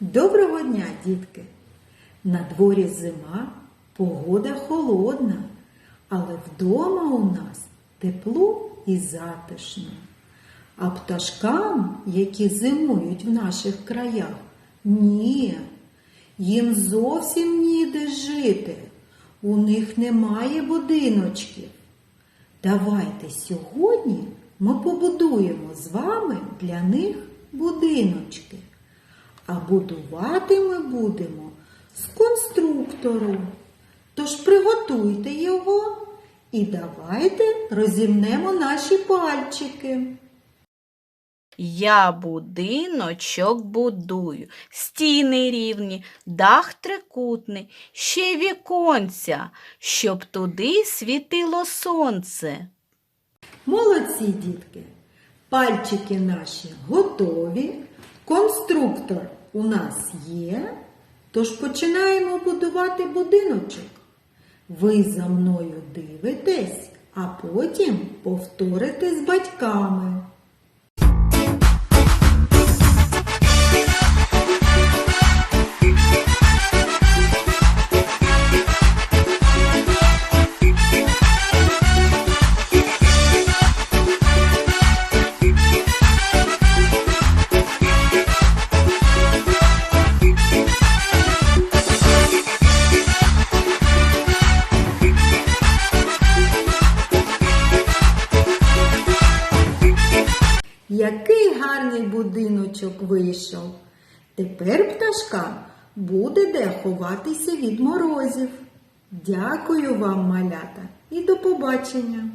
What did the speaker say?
Доброго дня, дітки! На дворі зима, погода холодна, але вдома у нас тепло і затишно. А пташкам, які зимують в наших краях, ні, їм зовсім ніде жити. У них немає будиночків. Давайте сьогодні ми побудуємо з вами для них будиночки. А будувати ми будемо з конструктору. Тож приготуйте його і давайте розімнемо наші пальчики. Я будиночок будую, стіни рівні, дах трикутний, ще й віконця, щоб туди світило сонце. Молодці, дітки! Пальчики наші готові, конструктор у нас є. Тож починаємо будувати будиночок. Ви за мною дивитесь, а потім повторите з батьками. Який гарний будиночок вийшов. Тепер пташкам буде де ховатися від морозів. Дякую вам, малята, і до побачення!